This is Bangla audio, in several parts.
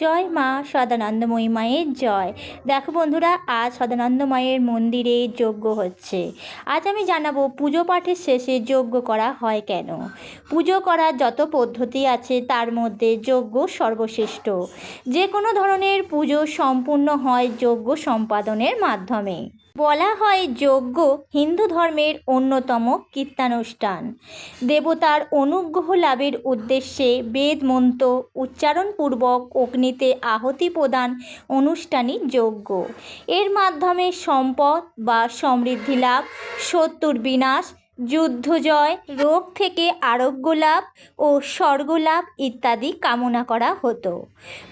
জয় মা সদানন্দময়ী মায়ের জয়। দেখো বন্ধুরা, আজ সদানন্দ মায়ের মন্দিরে যজ্ঞ হচ্ছে। আজ আমি জানাব পুজো পাঠের শেষে যজ্ঞ করা হয় কেন? পুজো করার যত পদ্ধতি আছে, তার মধ্যে যজ্ঞ সর্বশ্রেষ্ঠ। যে কোনো ধরনের পুজো সম্পূর্ণ হয় যজ্ঞ সম্পাদনের মাধ্যমে। বলা হয় যজ্ঞ হিন্দু ধর্মের অন্যতম কীর্তানুষ্ঠান। দেবতার অনুগ্রহ লাভের উদ্দেশ্যে বেদ উচ্চারণপূর্বক অগ্নিতে আহতি প্রদান অনুষ্ঠানই যোগ্য। এর মাধ্যমে সম্পদ বা সমৃদ্ধি লাভ, শত্রুর বিনাশ, যুদ্ধ জয়, রোগ থেকে আরোগ্য লাভ ও স্বর্গলাভ ইত্যাদি কামনা করা হতো।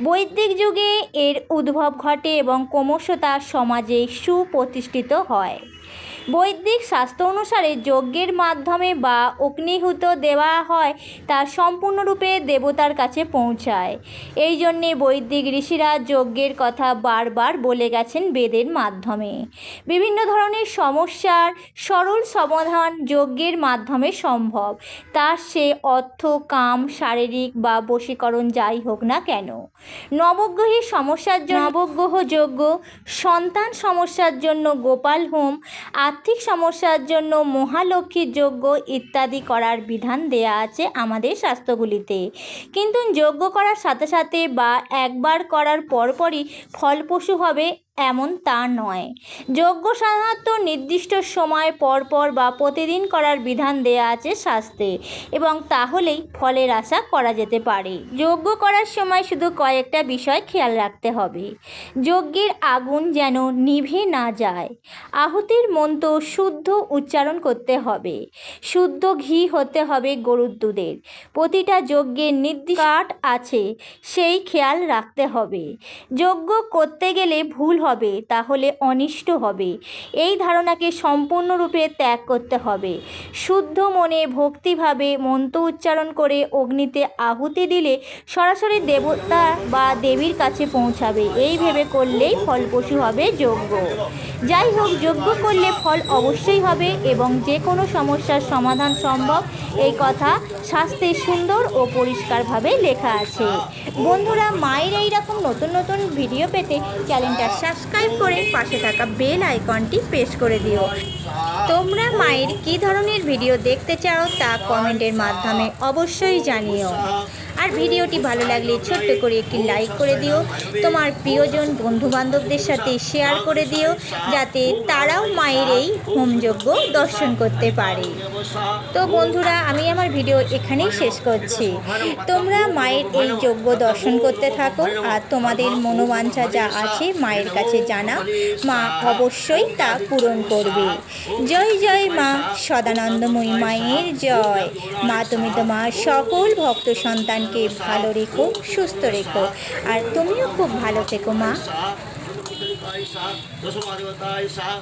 বৈদিক যুগে এর উদ্ভব ঘটে এবং ক্রমশ তা সমাজে সুপ্রতিষ্ঠিত হয়। বৈদিক শাস্ত্র অনুসারে যজ্ঞের মাধ্যমে বা অগ্নিহুত দেওয়া হয়, তা সম্পূর্ণরূপে দেবতার কাছে পৌঁছায়। এই জন্যে বৈদিক ঋষিরা যজ্ঞের কথা বারবার বলে গেছেন বেদের মাধ্যমে। বিভিন্ন ধরনের সমস্যার সরল সমাধান যজ্ঞের মাধ্যমে সম্ভব। তার সে অর্থ, কাম, শারীরিক বা বশীকরণ যাই হোক না কেন। নবগ্রহী সমস্যার জন্য নবগ্রহ যজ্ঞ, সন্তান সমস্যার জন্য গোপাল হোম আর্থিক সমস্যার জন্য মহালক্ষ্মীর যজ্ঞ ইত্যাদি করার বিধান দেয়া আছে আমাদের স্বাস্থ্যগুলিতে। কিন্তু যজ্ঞ করার সাথে সাথে বা একবার করার পরপরই ফলপ্রসূ হবে এমন তা নয়। যজ্ঞ সাধারণত নির্দিষ্ট সময় পর পর বা প্রতিদিন করার বিধান দেয়া আছে শাস্ত্রে এবং তাহলেই ফলের আশা করা যেতে পারে। যজ্ঞ করার সময় শুধু কয়েকটা বিষয় খেয়াল রাখতে হবে। যজ্ঞের আগুন যেন নিভে না যায়। আহুতির মন্ত্র শুদ্ধ উচ্চারণ করতে হবে। শুদ্ধ ঘি হতে হবে গরুর দুধের। প্রতিটা যজ্ঞের নির্দিষ্ট আছে, সেই খেয়াল রাখতে হবে। যজ্ঞ করতে গেলে ভুল হবে, তাহলে অনিষ্ট হবে। এই ধারণাকে সম্পূর্ণরূপে ত্যাগ করতে হবে। শুদ্ধ মনে ভক্তিভাবে মন্ত্র উচ্চারণ করে অগ্নিতে আহুতি দিলে সরাসরি দেবতা বা দেবীর কাছে পৌঁছাবে। এই ভেবে করলেই ফলপ্রসূ হবে যজ্ঞ। যাই হোক, যজ্ঞ করলে ফল অবশ্যই হবে এবং যে কোনো সমস্যার সমাধান সম্ভব। এই কথা শাস্ত্রে সুন্দর ও পরিষ্কারভাবে লেখা আছে। বন্ধুরা, মায়ের এই রকম নতুন নতুন ভিডিও পেতে চ্যানেলটা সাবস্ক্রাইব করে পাশে থাকা বেল আইকনটি প্রেস করে দিও। তোমরা মায়ের কী ধরনের ভিডিও দেখতে চাও তা কমেন্টের মাধ্যমে অবশ্যই জানিও। আর ভিডিওটি ভালো লাগলে ছোট্ট করে একটি লাইক করে দিও। তোমার প্রিয়জন বন্ধু বান্ধবদের সাথে শেয়ার করে দিও, যাতে তারাও মায়ের এই হোমযজ্ঞ দর্শন করতে পারে। তো বন্ধুরা, আমি আমার ভিডিও এখানেই শেষ করছি। তোমরা মায়ের এই যজ্ঞ দর্শন করতে থাকো, আর তোমাদের মনোবাঞ্ছা যা আছে মায়ের কাছে জানা, মা অবশ্যই তা পূরণ করবে। জয় জয় মা, সদানন্দময়ী মায়ের জয়। মা, তুমি তোমার সকল ভক্ত সন্তানকে ভালো রেখো সুস্থ রেখো। আর তুমিও খুব ভালো থেকো মা। দশমাধিপতায় সাহা